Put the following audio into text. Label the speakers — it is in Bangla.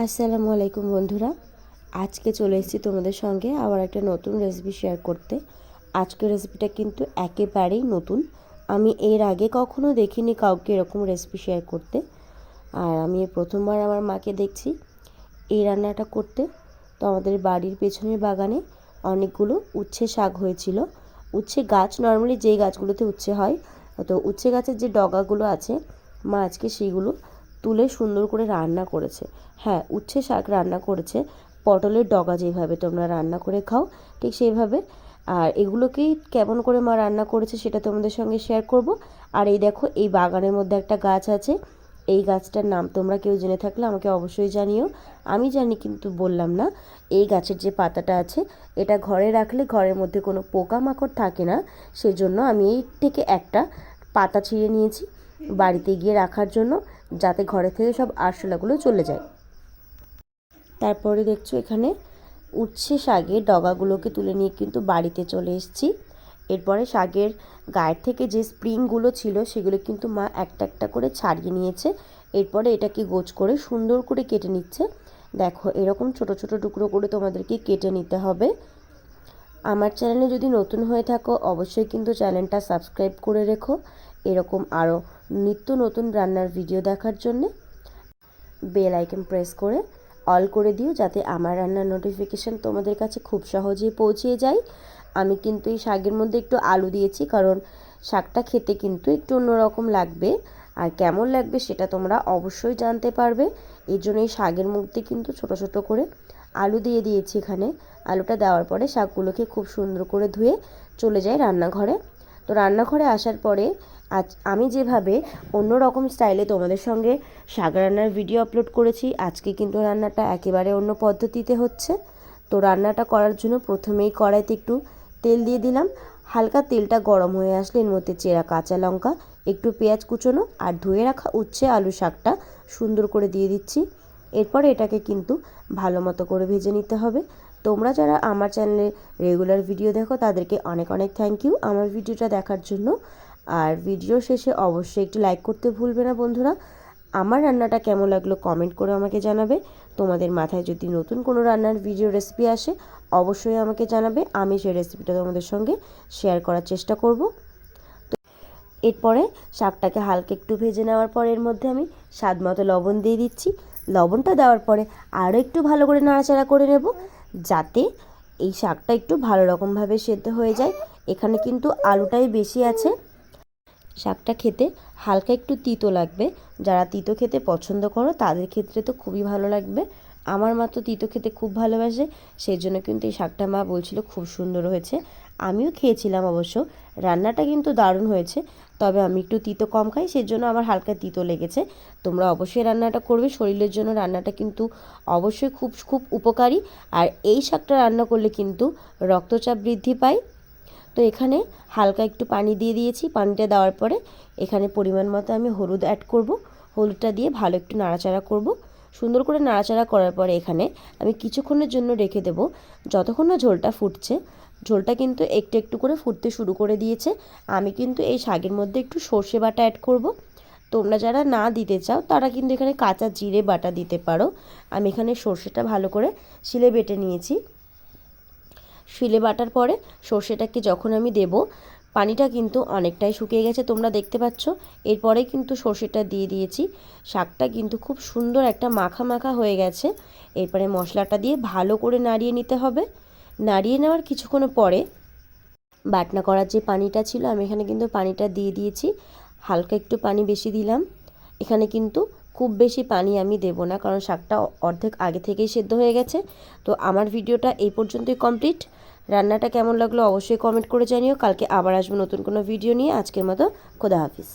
Speaker 1: আসসালামু আলাইকুম বন্ধুরা। আজকে চলে এসেছি তোমাদের সঙ্গে আবার একটা নতুন রেসিপি শেয়ার করতে। আজকের রেসিপিটা কিন্তু একেবারেই নতুন। আমি এর আগে কখনো দেখিনি কাউকে এরকম রেসিপি শেয়ার করতে। আর আমি প্রথমবার আমার মাকে দেখছি এই রান্নাটা করতে। তো আমাদের বাড়ির পেছনের বাগানে অনেকগুলো উচ্ছে শাক হয়েছিল। উচ্ছে গাছ নর্মালি যেই গাছগুলোতে উচ্ছে হয়, তো উচ্ছে গাছের যে ডগাগুলো আছে, মা আজকে সেইগুলো তুলে সুন্দর করে রান্না করেছে। হ্যাঁ উচ্ছে শাক রান্না করেছে। পটলের ডগা যেভাবে তোমরা রান্না করে খাও, ঠিক সেইভাবে। আর এগুলোকেই কেমন করে মা রান্না করেছে সেটা তোমাদের সঙ্গে শেয়ার করব। আর এই দেখো, এই বাগানের মধ্যে একটা গাছ আছে। এই গাছটার নাম তোমরা কেউ জেনে থাকলে আমাকে অবশ্যই জানিও। আমি জানি কিন্তু বললাম না। এই গাছের যে পাতাটা আছে, এটা ঘরে রাখলে ঘরের মধ্যে কোনো পোকামাকড় থাকে না। সেজন্য আমি এই থেকে একটা পাতা ছিঁড়ে নিয়েছি। বাড়িতে গিয়ে রাখার জন্য যাতে ঘরে থেকে সব আরশোলাগুলো চলে যায়। তারপরে দেখছ এখানে উচ্ছে শাকের ডগাগুলোকে তুলে নিয়ে কিন্তু বাড়িতে চলে এসেছি। এরপরে শাকের গায়ের থেকে যে স্প্রিংগুলো ছিল সেগুলো কিন্তু মা একটা একটা করে ছাড়িয়ে নিয়েছে। এরপরে এটাকে গোছ করে সুন্দর করে কেটে নিচ্ছে। দেখো, এরকম ছোট ছোট টুকরো করে তোমাদেরকে কেটে নিতে হবে। আমার চ্যানেলে যদি নতুন হয়ে থাকো, অবশ্যই কিন্তু চ্যানেলটা সাবস্ক্রাইব করে রেখো। এরকম আরও নিত্য নতুন রান্নার ভিডিও দেখার জন্যে বেল আইকন প্রেস করে অল করে দিও যাতে আমার রান্নার নোটিফিকেশান তোমাদের কাছে খুব সহজেই পৌঁছিয়ে যায়। আমি কিন্তু এই শাকের মধ্যে একটু আলু দিয়েছি, কারণ শাকটা খেতে কিন্তু একটু অন্যরকম লাগবে। আর কেমন লাগবে সেটা তোমরা অবশ্যই জানতে পারবে। এই জন্য এই শাকের মধ্যে কিন্তু ছোট ছোট করে আলু দিয়ে দিয়েছি এখানে। আলুটা দেওয়ার পরে শাকগুলোকে খুব সুন্দর করে ধুয়ে চলে যায় রান্নাঘরে। তো রান্নাঘরে আসার পরে আজ আমি যেভাবে অন্য রকম স্টাইলে তোমাদের সঙ্গে শাক রান্নার ভিডিও আপলোড করেছি, আজকে কিন্তু রান্নাটা একেবারে অন্য পদ্ধতিতে হচ্ছে। তো রান্নাটা করার জন্য প্রথমেই কড়াইতে একটু তেল দিয়ে দিলাম। হালকা তেলটা গরম হয়ে আসলে এর মধ্যে চেরা কাঁচা লঙ্কা, একটু পেঁয়াজ কুচোনো আর ধুয়ে রাখা উচ্ছে আলু শাকটা সুন্দর করে দিয়ে দিচ্ছি। এরপর এটাকে কিন্তু ভালো মতো করে ভেজে নিতে হবে। তোমরা যারা আমার চ্যানেলে রেগুলার ভিডিও দেখো, তাদেরকে অনেক অনেক থ্যাংক ইউ আমার ভিডিওটা দেখার জন্য। আর ভিডিও শেষে অবশ্যই একটু লাইক করতে ভুলবে না বন্ধুরা। আমার রান্নাটা কেমন লাগল কমেন্ট করে আমাকে জানাবে। তোমাদের মাথায় যদি নতুন কোনো রান্নার ভিডিও রেসিপি আসে, অবশ্যই আমাকে জানাবে। আমি সেই রেসিপিটা তোমাদের সঙ্গে শেয়ার করার চেষ্টা করব। এরপরে শাকটাকে হালকা একটু ভেজে নেওয়ার পর এর মধ্যে আমি স্বাদ মতো লবণ দিয়ে দিচ্ছি। লবণটা দেওয়ার পরে আরও একটু ভালো করে নাড়াচাড়া করে নেব, যাতে এই শাকটা একটু ভালো রকমভাবে সেদ্ধ হয়ে যায়। এখানে কিন্তু আলুটাই বেশি আছে। শাকটা খেতে হালকা একটু তিতো লাগবে। যারা তিতো খেতে পছন্দ করো, তাদের ক্ষেত্রে তো খুবই ভালো লাগবে। আমার মা তো তিতো খেতে খুব ভালোবাসে, সেই জন্য কিন্তু এই শাকটা মা বলছিল খুব সুন্দর হয়েছে। আমিও খেয়েছিলাম অবশ্য। রান্নাটা কিন্তু দারুণ হয়েছে। তবে আমি একটু তিতো কম খাই সেই জন্য আমার হালকা তিতো লেগেছে। তোমরা অবশ্যই রান্নাটা করবে। শরীরের জন্য রান্নাটা কিন্তু অবশ্যই খুব খুব উপকারী। আর এই শাকটা রান্না করলে কিন্তু রক্তচাপ বৃদ্ধি পায়। তো এখানে হালকা একটু পানি দিয়ে দিয়েছি। পানিটা দেওয়ার পরে এখানে পরিমাণ মতো আমি হলুদ অ্যাড করব। হলুদটা দিয়ে ভালো একটু নাড়াচাড়া করব। সুন্দর করে নাড়াচাড়া করার পরে এখানে আমি কিছুক্ষণের জন্য রেখে দেব। যতক্ষণ না ঝোলটা ফুটছে ঝোলটা কিন্তু একটু একটু করে ফুটতে শুরু করে দিয়েছে। আমি কিন্তু এই শাকের মধ্যে একটু সর্ষে বাটা অ্যাড করব। তোমরা যারা না দিতে চাও, তারা কিন্তু এখানে কাঁচা জিরে বাটা দিতে পারো। আমি এখানে সর্ষেটা ভালো করে শিলে বেটে নিয়েছি। শিলে বাটার পরে সর্ষেটাকে যখন আমি দেব, পানিটা কিন্তু অনেকটাই শুকিয়ে গেছে, তোমরা দেখতে পাচ্ছ। এরপরে কিন্তু সর্ষেটা দিয়ে দিয়েছি। শাকটা কিন্তু খুব সুন্দর একটা মাখা মাখা হয়ে গেছে। এরপরে মশলাটা দিয়ে ভালো করে নাড়িয়ে নিতে হবে। নাড়িয়ে নেওয়ার কিছুক্ষণ পরে বাটনা করার যে পানিটা ছিল, আমি এখানে কিন্তু পানিটা দিয়ে দিয়েছি। হালকা একটু পানি বেশি দিলাম। এখানে কিন্তু খুব বেশি পানি আমি দেব না, কারণ শাকটা অর্ধেক আগে থেকেই সেদ্ধ হয়ে গেছে। তো আমার ভিডিওটা এই পর্যন্তই কমপ্লিট। রান্নাটা কেমন লাগল অবশ্যই কমেন্ট করে জানিও। কালকে আবার আসব নতুন কোনো ভিডিও নিয়ে। আজকের মতো খোদা হাফিজ।